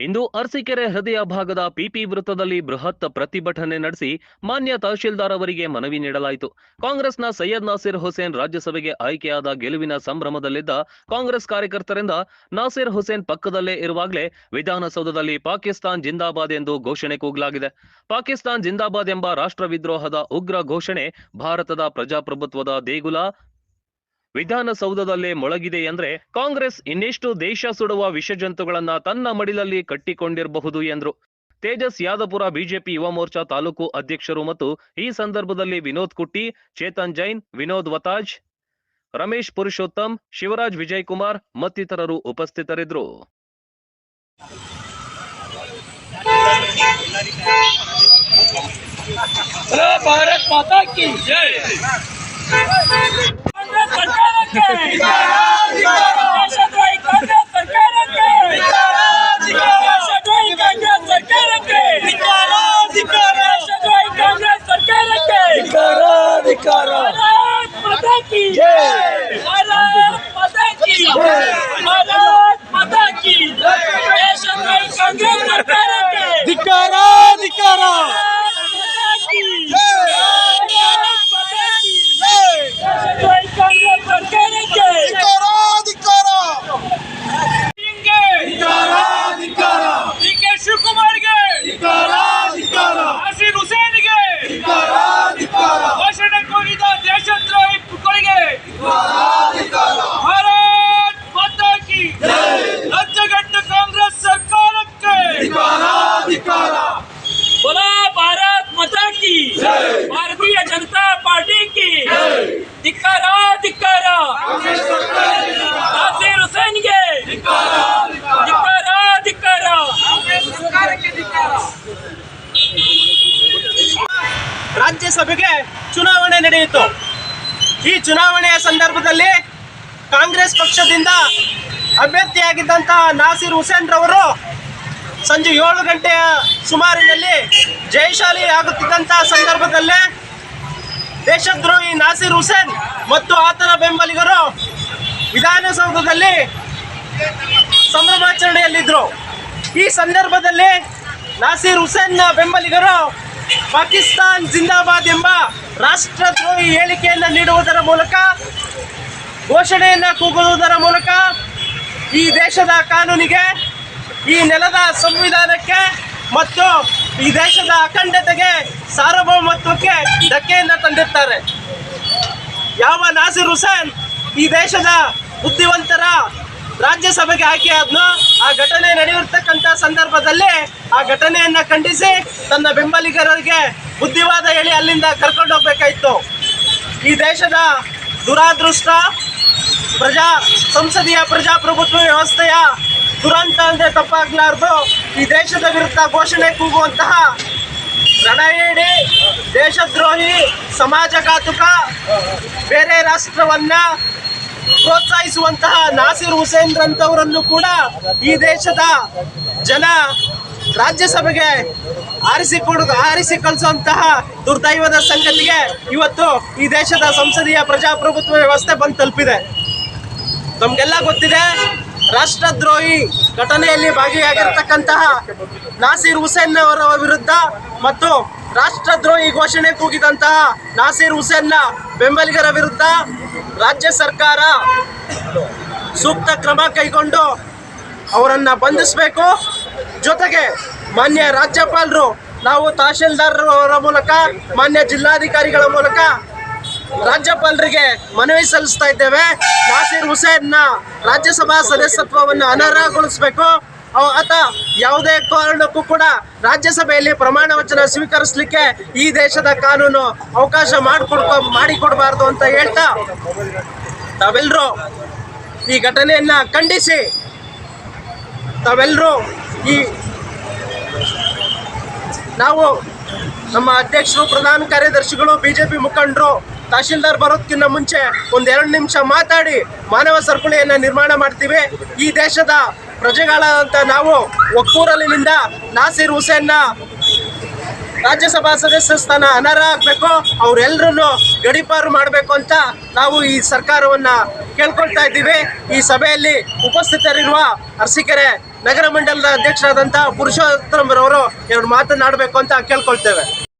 ಇಂದು ಅರಸೀಕೆರೆ ಹೃದಯ ಭಾಗದ ಪಿಪಿ ವೃತ್ತದಲ್ಲಿ ಬೃಹತ್ ಪ್ರತಿಭಟನೆ ನಡೆಸಿ ಮಾನ್ಯ ತಹಶೀಲ್ದಾರ್ ಅವರಿಗೆ ಮನವಿ ನೀಡಲಾಯಿತು. ಕಾಂಗ್ರೆಸ್ನ ಸೈಯದ್ ನಾಸಿರ್ ಹುಸೇನ್ ರಾಜ್ಯಸಭೆಗೆ ಆಯ್ಕೆಯಾದ ಗೆಲುವಿನ ಸಂಭ್ರಮದಲ್ಲಿದ್ದ ಕಾಂಗ್ರೆಸ್ ಕಾರ್ಯಕರ್ತರಿಂದ ನಾಸಿರ್ ಹುಸೇನ್ ಪಕ್ಕದಲ್ಲೇ ಇರುವಾಗಲೇ ವಿಧಾನಸೌಧದಲ್ಲಿ ಪಾಕಿಸ್ತಾನ್ ಜಿಂದಾಬಾದ್ ಎಂದು ಘೋಷಣೆ ಕೂಗಲಾಗಿದೆ. ಪಾಕಿಸ್ತಾನ್ ಜಿಂದಾಬಾದ್ ಎಂಬ ರಾಷ್ಟ್ರ ವಿದ್ರೋಹದ ಉಗ್ರ ಘೋಷಣೆ ಭಾರತದ ಪ್ರಜಾಪ್ರಭುತ್ವದ ದೇಗುಲ ವಿಧಾನಸೌಧದಲ್ಲೇ ಮೊಳಗಿದೆ ಎಂದ್ರೆ ಕಾಂಗ್ರೆಸ್ ಇನ್ನೆಷ್ಟು ದೇಶ ಸುಡುವ ವಿಷಜಂತುಗಳನ್ನ ತನ್ನ ಮಡಿಲಲ್ಲಿ ಕಟ್ಟಿಕೊಂಡಿರಬಹುದು ಎಂದ್ರು ತೇಜಸ್ ಯಾದಪುರ ಬಿಜೆಪಿ ಯುವ ಮೋರ್ಚಾ ತಾಲೂಕು ಅಧ್ಯಕ್ಷರು ಮತ್ತು ಈ ಸಂದರ್ಭದಲ್ಲಿ ವಿನೋದ್ ಕುಟ್ಟಿ ಚೇತನ್ ಜೈನ್ ವಿನೋದ್ ವತಾಜ್ ರಮೇಶ್ ಪುರುಷೋತ್ತಮ್ ಶಿವರಾಜ್ ವಿಜಯ್ ಕುಮಾರ್ ಮತ್ತಿತರರು ಉಪಸ್ಥಿತರಿದ್ದರು बोलो भारत माता की जय yeah ಧಿಕ್ಕಾರ ಧಿಕ್ಕಾರ. ನಾಸೀರ್ ಹುಸೇನ್ಗೆ ಧಿಕ್ಕಾರ ಧಿಕ್ಕಾರ. ರಾಜ್ಯಸಭೆಗೆ ಚುನಾವಣೆ ನಡೆಯಿತು. ಈ ಚುನಾವಣೆಯ ಸಂದರ್ಭದಲ್ಲಿ ಕಾಂಗ್ರೆಸ್ ಪಕ್ಷದಿಂದ ಅಭ್ಯರ್ಥಿಯಾಗಿದ್ದಂತಹ ನಾಸೀರ್ ಹುಸೇನ್ ರವರು ಸಂಜೆ ಏಳು ಗಂಟೆಯ ಸುಮಾರಿನಲ್ಲಿ ಜಯಶಾಲಿ ಆಗುತ್ತಿದ್ದಂತಹ ಸಂದರ್ಭದಲ್ಲೇ ದೇಶದ್ರೋಹಿ ನಾಸಿರ್ ಹುಸೇನ್ ಮತ್ತು ಆತನ ಬೆಂಬಲಿಗರು ವಿಧಾನಸೌಧದಲ್ಲಿ ಸಂಭ್ರಮಾಚರಣೆಯಲ್ಲಿದ್ದರು ಈ ಸಂದರ್ಭದಲ್ಲಿ ನಾಸಿರ್ ಹುಸೇನ್ನ ಬೆಂಬಲಿಗರು ಪಾಕಿಸ್ತಾನ್ ಜಿಂದಾಬಾದ್ ಎಂಬ ರಾಷ್ಟ್ರದ್ರೋಹಿ ಹೇಳಿಕೆಯನ್ನು ನೀಡುವುದರ ಮೂಲಕ, ಘೋಷಣೆಯನ್ನು ಕೂಗುವುದರ ಮೂಲಕ ಈ ದೇಶದ ಕಾನೂನಿಗೆ, ಈ ನೆಲದ ಸಂವಿಧಾನಕ್ಕೆ ಮತ್ತು ಈ ದೇಶದ ಅಖಂಡತೆಗೆ, ಸಾರ್ವಭೌಮತ್ವಕ್ಕೆ ಧಕ್ಕೆಯನ್ನು ತಂದಿರ್ತಾರೆ. ಯಾವ ನಾಸಿರ್ ಹುಸೇನ್ ಈ ದೇಶದ ಬುದ್ಧಿವಂತರ ರಾಜ್ಯಸಭೆಗೆ ಆಯ್ಕೆಯಾದ್ನೋ ಆ ಘಟನೆ ನಡೆಯುತ್ತಿರ್ತಕ್ಕಂಥ ಸಂದರ್ಭದಲ್ಲಿ ಆ ಘಟನೆಯನ್ನ ಖಂಡಿಸಿ ತನ್ನ ಬೆಂಬಲಿಗರಿಗೆ ಬುದ್ಧಿವಾದ ಹೇಳಿ ಅಲ್ಲಿಂದ ಕರ್ಕೊಂಡು ಹೋಗ್ಬೇಕಾಯ್ತು. ಈ ದೇಶದ ದುರಾದೃಷ್ಟ ಪ್ರಜಾ, ಸಂಸದೀಯ ಪ್ರಜಾಪ್ರಭುತ್ವ ವ್ಯವಸ್ಥೆಯ ದುರಂತ ಅಂದ್ರೆ ತಪ್ಪಾಗ್ಲಾರ್ದು ಈ ದೇಶದ ವಿರುದ್ಧ ಘೋಷಣೆ ಕೂಗುವಂತಹ ರಣಹೇಡಿ ದೇಶದ್ರೋಹಿ ಸಮಾಜಘಾತುಕ ಬೇರೆ ರಾಷ್ಟ್ರವನ್ನ ಪ್ರೋತ್ಸಾಹಿಸುವಂತಹ ನಾಸಿರ್ ಹುಸೇನ್ ರಂತವರನ್ನು ಕೂಡ ಈ ದೇಶದ ಜನ ರಾಜ್ಯಸಭೆಗೆ ಆರಿಸಿ ಆರಿಸಿ ಕಳಿಸುವಂತಹ ದುರ್ದೈವದ ಸಂಗತಿಗೆ ಇವತ್ತು ಈ ದೇಶದ ಸಂಸದೀಯ ಪ್ರಜಾಪ್ರಭುತ್ವ ವ್ಯವಸ್ಥೆ ಬಂದು ತಲುಪಿದೆ. ನಮ್ಗೆಲ್ಲ ಗೊತ್ತಿದೆ ರಾಷ್ಟ್ರದ್ರೋಹಿ ಘಟನೆಯಲ್ಲಿ ಭಾಗಿಯಾಗಿರ್ತಕ್ಕಂತಹ ನಾಸೀರ್ ಹುಸೇನ್ ಅವರ ವಿರುದ್ಧ ಮತ್ತು ರಾಷ್ಟ್ರದ್ರೋಹಿ ಘೋಷಣೆ ಕೂಗಿದಂತಹ ನಾಸೀರ್ ಹುಸೇನ್ನ ಬೆಂಬಲಿಗರ ವಿರುದ್ಧ ರಾಜ್ಯ ಸರ್ಕಾರ ಸೂಕ್ತ ಕ್ರಮ ಕೈಗೊಂಡು ಅವರನ್ನು ಬಂಧಿಸಬೇಕು. ಜೊತೆಗೆ ಮಾನ್ಯ ರಾಜ್ಯಪಾಲರು, ನಾವು ತಹಶೀಲ್ದಾರರು ಮೂಲಕ, ಮಾನ್ಯ ಜಿಲ್ಲಾಧಿಕಾರಿಗಳ ಮೂಲಕ ರಾಜ್ಯಪಾಲರಿಗೆ ಮನವಿ ಸಲ್ಲಿಸ್ತಾ ಇದ್ದೇವೆ. ನಾಸೀರ್ ಹುಸೇನ್ನ ರಾಜ್ಯಸಭಾ ಸದಸ್ಯತ್ವವನ್ನು ಅನರ್ಹಗೊಳಿಸಬೇಕು. ಆತ ಯಾವುದೇ ಕಾರಣಕ್ಕೂ ಕೂಡ ರಾಜ್ಯಸಭೆಯಲ್ಲಿ ಪ್ರಮಾಣ ವಚನ ಸ್ವೀಕರಿಸಲಿಕ್ಕೆ ಈ ದೇಶದ ಕಾನೂನು ಅವಕಾಶ ಮಾಡಿಕೊಡ್ಕೊ, ಮಾಡಿಕೊಡಬಾರ್ದು ಅಂತ ಹೇಳ್ತಾ ತಾವೆಲ್ಲರೂ ಈ ಘಟನೆಯನ್ನ ಖಂಡಿಸಿ. ತಾವೆಲ್ಲರೂ ಈ ನಾವು ನಮ್ಮ ಅಧ್ಯಕ್ಷರು, ಪ್ರಧಾನ ಕಾರ್ಯದರ್ಶಿಗಳು, ಬಿಜೆಪಿ ಮುಖಂಡರು, ತಹಶೀಲ್ದಾರ್ ಬರೋದಕ್ಕಿಂತ ಮುಂಚೆ ಒಂದ್ ಎರಡು ನಿಮಿಷ ಮಾತಾಡಿ ಮಾನವ ಸರಪಳಿಯನ್ನು ನಿರ್ಮಾಣ ಮಾಡ್ತೀವಿ. ಈ ದೇಶದ ಪ್ರಜೆಗಳಂತ ನಾವು ಒಕ್ಕೂರಲಿನಿಂದ ನಾಸಿರ್ ಹುಸೇನ್ನ ರಾಜ್ಯಸಭಾ ಸದಸ್ಯ ಸ್ಥಾನ ಅನರ್ಹ ಆಗಬೇಕು ಅವರೆಲ್ಲರನ್ನು ಗಡೀಪಾರು ಮಾಡಬೇಕು ಅಂತ ನಾವು ಈ ಸರ್ಕಾರವನ್ನ ಕೇಳ್ಕೊಳ್ತಾ ಇದ್ದೀವಿ. ಈ ಸಭೆಯಲ್ಲಿ ಉಪಸ್ಥಿತರಿರುವ ಅರಸೀಕೆರೆ ನಗರ ಮಂಡಲದ ಅಧ್ಯಕ್ಷರಾದಂತಹ ಪುರುಷೋತ್ತಮರವರು ಎರಡು ಮಾತನಾಡಬೇಕು ಅಂತ ಕೇಳ್ಕೊಳ್ತೇವೆ.